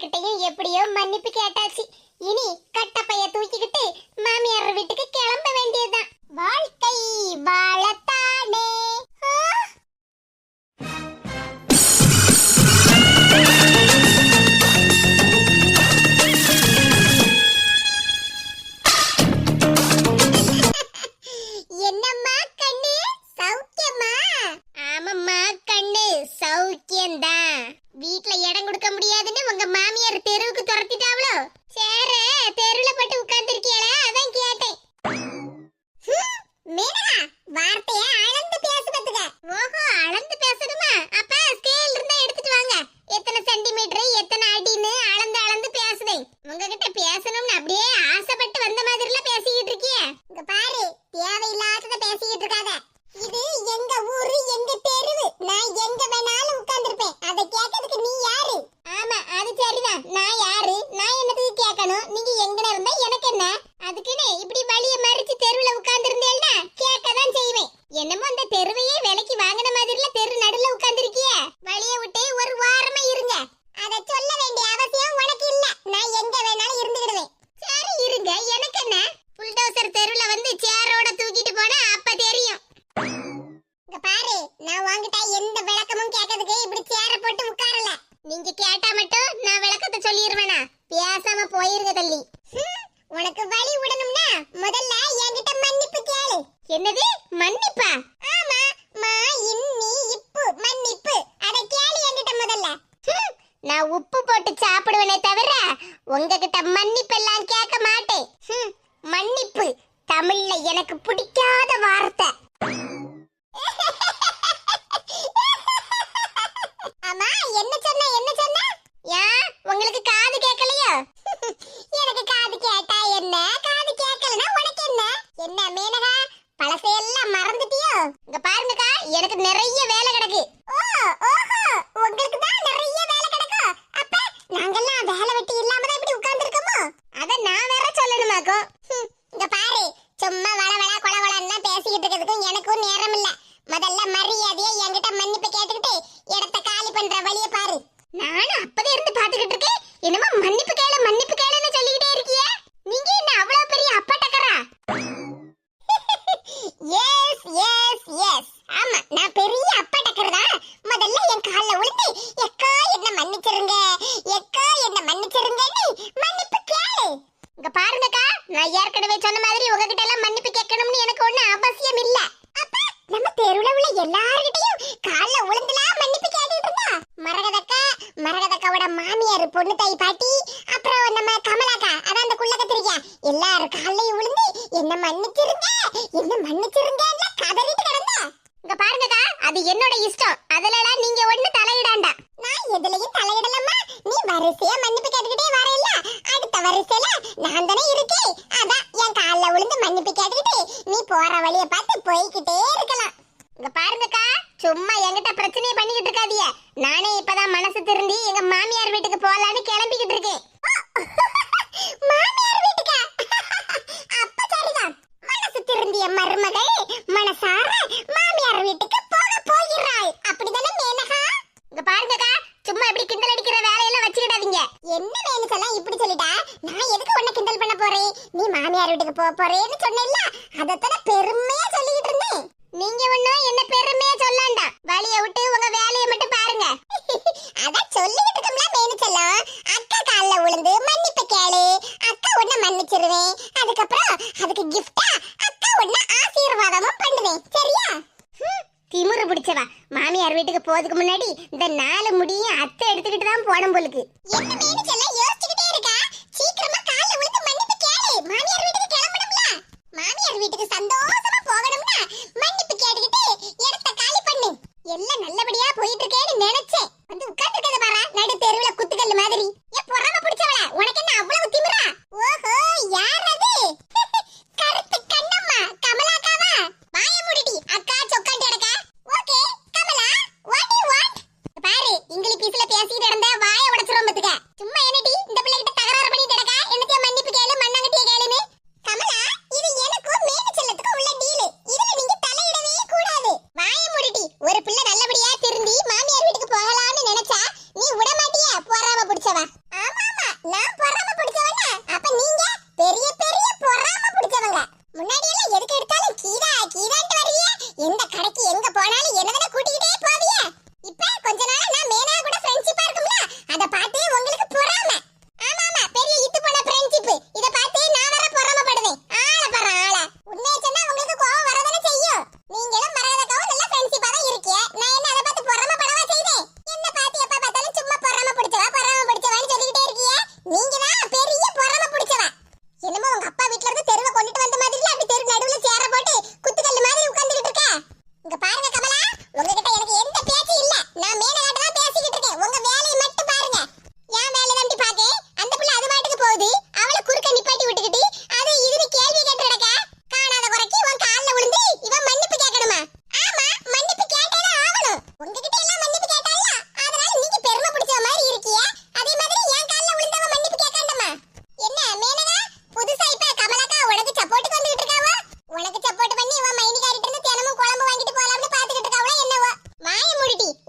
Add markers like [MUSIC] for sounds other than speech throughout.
எல்லார்கிட்டையும் எப்படியோ மன்னிப்பு கேட்டாச்சு. இனி எதிரில பேசிக்கிட்டு இருக்கியே. இங்க பாரு தேவையில்லாதத பேசிக்கிட்டு இருக்காத. நான் உப்பு போட்டு சாப்பிடுவேனே தவிர உங்ககிட்ட மன்னிப்பு எல்லாம் கேட்க மாட்டேன். மன்னிப்பு. தமிழ்ல எனக்கு பிடிக்காத வார்த்தை. ஆமா என்ன சொன்ன என்ன சொன்ன? யா உங்களுக்கு காது கேட்கலையோ? எனக்கு காது கேட்டா என்ன? காது கேட்கலனா உனக்கு என்ன? என்ன மேனகா? பழசையெல்லாம் மறந்துட்டியோ? இங்க பாருங்கக்கா எனக்கு நிறைய எஸ் எஸ் எஸ் ஆமா நான் பெரிய அப்பா டக்கர் தான் முதல்ல என் கால்ல விழுந்து எக்கா என்ன மன்னிச்சிருங்க? எக்கா என்ன மன்னிச்சிருங்கன்னு மன்னிப்பு கேளு. இங்க பாருங்கக்கா நான் ஏற்கனவே சொன்ன மாதிரி உங்ககிட்ட எல்லாம் மன்னிப்பு கேட்கணும்னு எனக்கு ஒண்ணு அவசியம் இல்ல. அப்ப நம்ம தெருவுல உள்ள எல்லார்கிட்டயும் கால்ல விழுந்துலாம் மன்னிப்பு கேட்டுட்டு இருந்தா? மரகதக்கா மரகதக்காவோட மாமியார் பொண்ணு தாய் பாட்டி அப்புறம் நம்ம கமலாக்கா அதான் அந்த குள்ள கத்திரிக்கா. எல்லாரும் கால்லையும் விழுந்து என்ன மன்னிச்சிருங்க? என்ன மன்னிச்சிருங்க? கதறிட்டு கிடந்தா? இங்க பாருங்கதா அது என்னோட இஷ்டம். அதுல நீங்க ஒண்ணு தலையிடாண்டா. நான் எதுலயும் தலையிடலம்மா. நீ வரிசையா மன்னிப்பு கேட்டுக்கிட்டே வர போக போறேன்னு சொன்னேன்ல. அதத்தான பெருமையா சொல்லிக்கிட்டு இருந்தேன். நீங்க ஒண்ணும் என்ன பெருமையா சொல்லாண்டா. வழிய விட்டு உங்க வேலையை மட்டும் பாருங்க. [LAUGHS] அதான் சொல்லிட்டு இருக்கோம்ல மேனிச்செல்லாம் அக்கா காலில் விழுந்து மன்னிப்பு கேளு. அக்கா உன்னை மன்னிச்சிருவேன். அதுக்கப்புறம் அதுக்கு கிஃப்டா அக்கா உன்னை ஆசீர்வாதமும் பண்ணுவேன். சரியா? திமுரு பிடிச்சவா. மாமியார் வீட்டுக்கு போறதுக்கு முன்னாடி இந்த நாலு முடியும் அத்தை எடுத்துக்கிட்டு தான் போடும் போலுக்கு. எல்லாம்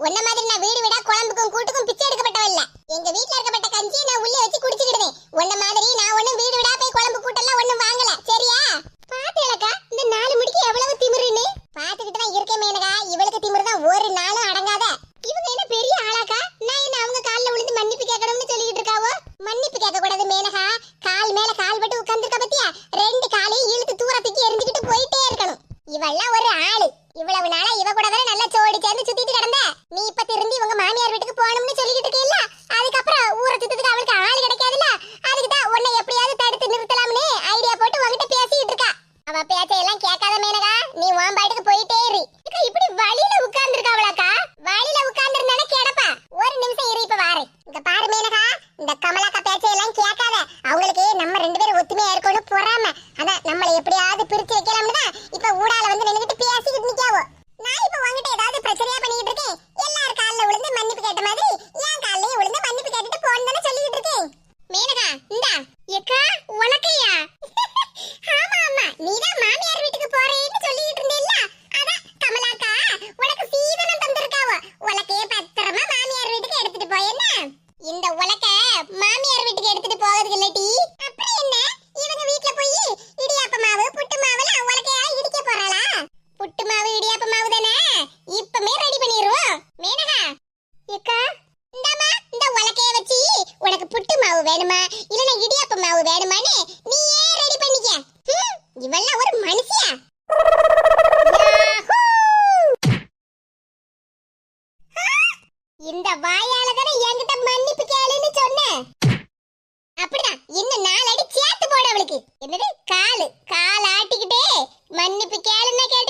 உன்ன மாதிரி நான் வீடு விடா குழம்புக்கும் கூட்டுக்கும் பிச்சை எடுக்கப்பட்டவ இல்ல. எங்க வீட்டுல இருக்கப்பட்ட கஞ்சியை நான் உள்ளே வச்சு குடிச்சுக்கிடுவேன். உன்ன மாதிரி நான் ஒண்ணும் வீடு விடா போய் குழம்பு கூட்டெல்லாம் ஒண்ணும் வாங்கல. சரியா? பாத்துக்கா இந்த நாலு மணிக்கு எவ்வளவு திமிருன்னு பாத்துக்கிட்டு தான் மேனகா. இவளுக்கு திமிரு தான் ஒரு நாளும் அடங்காத. இவங்க என்ன பெரிய ஆளாக்கா? நான் என்ன அவங்க கால்ல விழுந்து மன்னிப்பு கேட்கணும்னு சொல்லிக்கிட்டு இருக்காவோ? மன்னிப்பு கேட்க கூடாது மேனகா. கால் மேல கால் பட்டு உட்கார்ந்துருக்க பத்தியா? ரெண்டு காலையும் இழுத்து தூரத்துக்கு எரிஞ்சுக்கிட்டு போயிட்டே இருக்கணும். இவெல்லாம் ஒரு ஆளு. இவ்வளவு நாளா இவ கூட தானே நல்லா சோடி சேர்ந்து சுத்திட்டு கிடந்த. நீ இப்ப திரும்பி உங்க மாமியார் வீட்டுக்கு போகணும்னு சொல்லிக்கிட்டு இருக்கீல்ல அதுக்கப்புறம் ஊரை சுத்தத்துக்கு அவளுக்கு ஆள் கிடைக்காதுல்ல? அதுக்கு தான் உன்னை எப்படியாவது தடுத்து நிறுத்தலாம்னு ஐடியா போட்டு உங்ககிட்ட பேசிட்டு இருக்கா. அவ பேச்சையெல்லாம் கேட்காத மேனகா நீ உன் பாட்டுக்கு போயிட்டே இரு. இப்படி வழியில உட்கார்ந்துருக்கா அவளாக்கா வழியில உட்கார்ந்துருந்தானே கிடப்பா. ஒரு நிமிஷம் இரு இப்ப வாரு. இங்க பாரு மேனகா இந்த கமலாக்கா பேச்சையெல்லாம் கேட்காத. அவங்களுக்கு நம்ம ரெண்டு பேரும் ஒத்துமையா இருக்கணும் போறாம. அதான் நம்மளை எப்படியாவது பிரிச்சு வைக்கலாம் the gal in the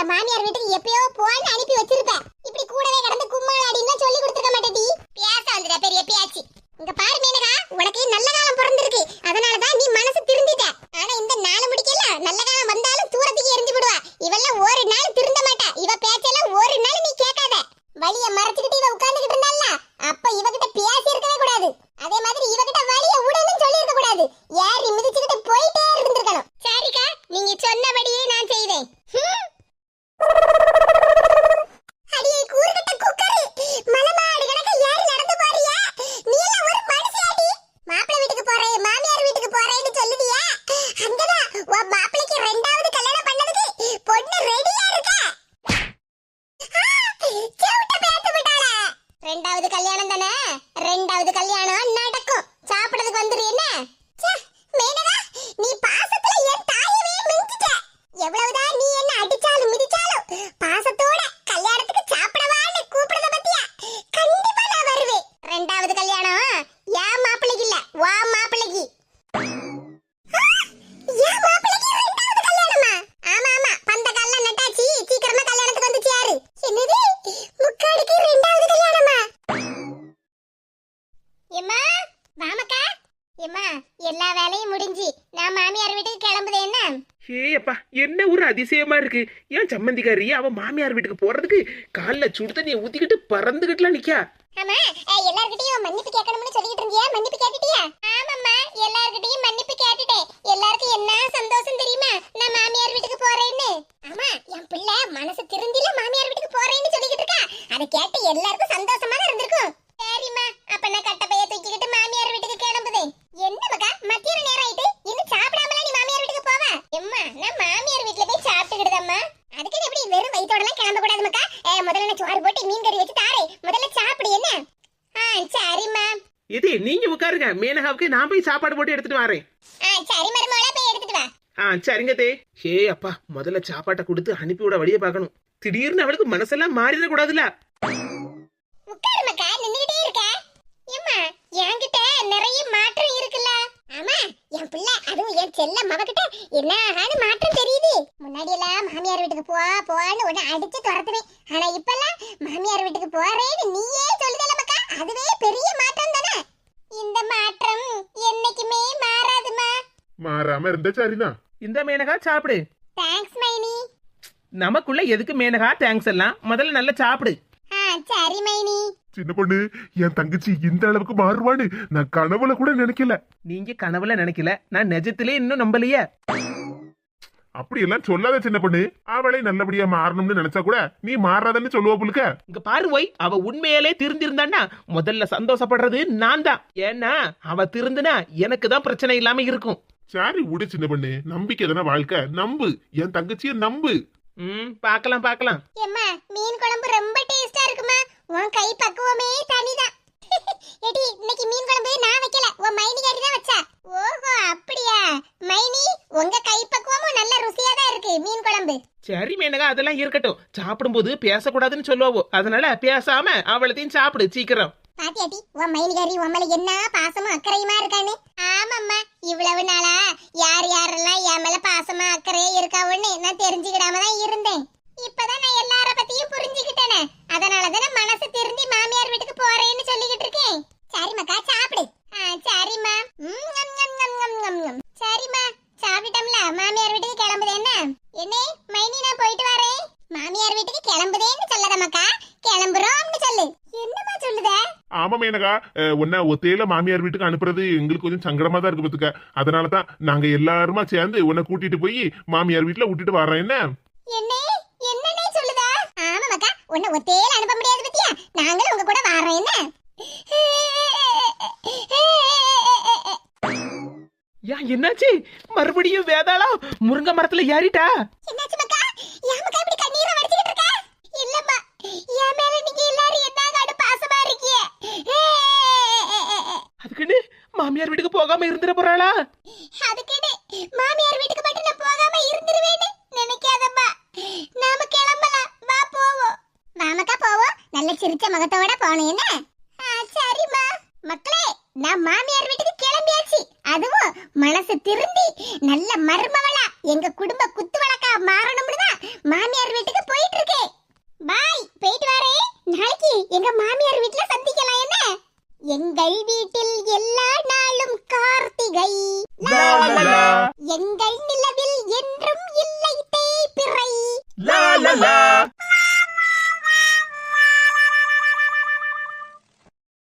அவளை மாமியார் வீட்டுக்கு எப்பயோ போன்னு எல்லா வேலையும் முடிஞ்சு நான் மாமியார் வீட்டுக்கு கிளம்புது என்ன? ஏப்பா என்ன ஒரு அதிசயமா இருக்கு? ஏன் சம்மந்திக்காரி அவ மாமியார் வீட்டுக்கு போறதுக்கு கால்ல சுடு தண்ணியை ஊத்திக்கிட்டு பறந்துகிட்டலாம் நிக்கா ஆமா எல்லார்கிட்டயும் மன்னிப்பு கேட்கணும்னு சொல்லிட்டு இருந்தியா? மன்னிப்பு கேட்டுட்டியா? ஆமாம்மா எல்லார்கிட்டயும் மன்னிப்பு கேட்டுட்டேன். எல்லாருக்கும் என்ன சந்தோஷம் தெரியுமா? நான் மாமியார் வீட்டுக்கு போறேன்னு. ஆமா என் பிள்ளை மனசு திருந்தில மாமியார் வீட்டுக்கு போறேன்னு சொல்லிக்கிட்டு இருக்கா. அதை கேட்டு எல்லாருக்கும் சந்தோஷமா உட்காருங்க மேனகாவுக்கு நான் போய் சாப்பாடு போட்டு எடுத்துட்டு வரேன். ஆ சரி மருமகளா போய் எடுத்துட்டு வா. ஆ சரிங்க தே. ஹே அப்பா முதல்ல சாப்பாட்டை கொடுத்து அனுப்பி விட வழியை பார்க்கணும். திடீர்னு அவளுக்கு மனசெல்லாம் மாறிட கூடாதுல உட்காரு மக்கா நின்னுகிட்டே இருக்க? ஏம்மா என்கிட்ட நிறைய மாற்றம் இருக்குல்ல? ஆமா என் பிள்ளை அதுவும் என் செல்ல மவகிட்ட என்ன ஆகான்னு மாற்றம் தெரியுது. முன்னாடி எல்லாம் மாமியார் வீட்டுக்கு போ போன்னு உடனே அடிச்சு துரத்துவேன். ஆனா இப்பெல்லாம் மாமியார் வீட்டுக்கு போறேன்னு நீயே சொல்லுதல மக்கா அதுவே பெரிய மாற்றம் தானே இந்த மாற்றம் என்னைக்குமே மாறாதுமா? மாறாம இருந்தா சரிதான் இந்த மேனகா சாப்பிடு. தேங்க்ஸ் மைனி. நமக்குள்ள எதுக்கு மேனகா தேங்க்ஸ் எல்லாம்? முதல்ல நல்லா சாப்பிடு. ஆ சரி மைனி. சின்ன பொண்ணு என் தங்கச்சி இந்த அளவுக்கு மாறுவான்னு நான் கனவுல கூட நினைக்கல. நீங்க கனவுல நினைக்கல. நான் நிஜத்திலே இன்னும் நம்பலையே. அப்படியெல்லாம் சொல்லாத சின்ன பொண்ணு. அவளை நல்லபடியா மாறணும்னு நினைச்சா கூட நீ மாறாதன்னு சொல்லுவா புழுக்க இங்க பாரு போய் அவ உண்மையிலே திருந்திருந்தான்னா முதல்ல சந்தோஷப்படுறது நான் தான். ஏன்னா அவ திருந்துனா எனக்கு தான் பிரச்சனை இல்லாம இருக்கும். சரி விடு சின்ன பொண்ணு. நம்பிக்கை தானே வாழ்க்கை. நம்பு. என் தங்கச்சிய நம்பு. ம் பார்க்கலாம் பார்க்கலாம் எம்மா மீன் குழம்பு ரொம்ப டேஸ்டா இருக்குமா? உன் கை பக்குவமே தனிதான். ஏடி இன்னைக்கு மீன் குழம்பு நான் வைக்கல. உன் மைனிகாரி தான் வச்சா. ஓஹோ அப்படியா? மைனி உங்க கை பக்குவமும் நல்ல ருசியா தான் இருக்கு மீன் குழம்பு. சரி மேனகா அதெல்லாம் இருக்கட்டும். சாப்பிடும்போது பேசக்கூடாதுன்னு சொல்லுவாவோ அதனால பேசாம அவளத்தையும் சாப்பிடு சீக்கிரம். பாத்தியாட்டி உன் மைனிகாரி உன் மேல என்ன பாசமும் அக்கறையுமா இருக்கான்னு? ஆமாம்மா இவ்வளவு நாளா யார் யாரெல்லாம் என் மேல பாசமா அக்கறையா இருக்காவுன்னு நான் தெரிஞ்சுக்கிடாம தான் இருந்தேன். இப்பதான் நான் எல்லார பத்தியும் புரிஞ்சுக்கிட்டேனே. அதனால தானே மனசு திருந்தி மாமியார் வீட்டுக்கு போறேன்னு சொல்லிக்கிட்டு இருக்கேன். சரிம்மாக்கா சாப்பிடு. ஆ, சரிம்மா. சரிம்மா சாப்பிட்டோம்ல. மாமியார் வீட்டுக்கு கிளம்புது என்ன? என்னே மைனி நான் போயிட்டு வரேன். மாமியார் வீட்டுக்கு கிளம்புதேன்னு சொல்லாதம்மாக்கா. கிளம்புறோம்னு சொல்லு. என்னம்மா சொல்லுதே? ஆமா மேனகா. உன்னை ஒத்தையில மாமியார் வீட்டுக்கு அனுப்புறது எங்களுக்கு கொஞ்சம் சங்கடமா தான் இருக்கு பத்துக்க. அதனாலதான் நாங்க எல்லாருமா சேர்ந்து உன்னை கூட்டிட்டு போய் மாமியார் வீட்டுல விட்டுட்டு வர்றோம் என்ன? என்ன என்னன்னே சொல்லுதா? ஆமாக்கா உன்னை ஒத்தையில அனுப்ப முடியாது பத்தியா? நாங்களும் உங்க கூட வரோம் என்ன? ஏன் என்னாச்சு? மறுபடியும் வேதாளா முருங்கை மரத்துல ஏறிட்டா? என்னாச்சு மக்கா? ஏன் மக்கா இப்படி கண்ணீரை வடிச்சிட்டு இருக்க? இல்லம்மா என் மேல நீங்க எல்லாரும் என்ன காடு பாசமா இருக்கீங்க? அதுக்குன்னு மாமியார் வீட்டுக்கு போகாம இருந்துட போறாளா அதுக்குன்னு மாமியார் வீட்டுக்கு மட்டும் நான் போகாம இருந்துருவேன்னு நினைக்காதம்மா நாம கிளம்பலாம் வா போவோம் வாமக்கா போவோம் நல்ல சிரிச்ச முகத்தோட போனோம் என்ன சரிம்மா. மக்களே நான் மாமியார் வீட்டுக்கு கிளம்பியாச்சு. அதுவும் மனசு திருந்தி நல்ல மருமவளா எங்க குடும்ப குத்து வழக்கா மாறணும்னு தான் மாமியார் வீட்டுக்கு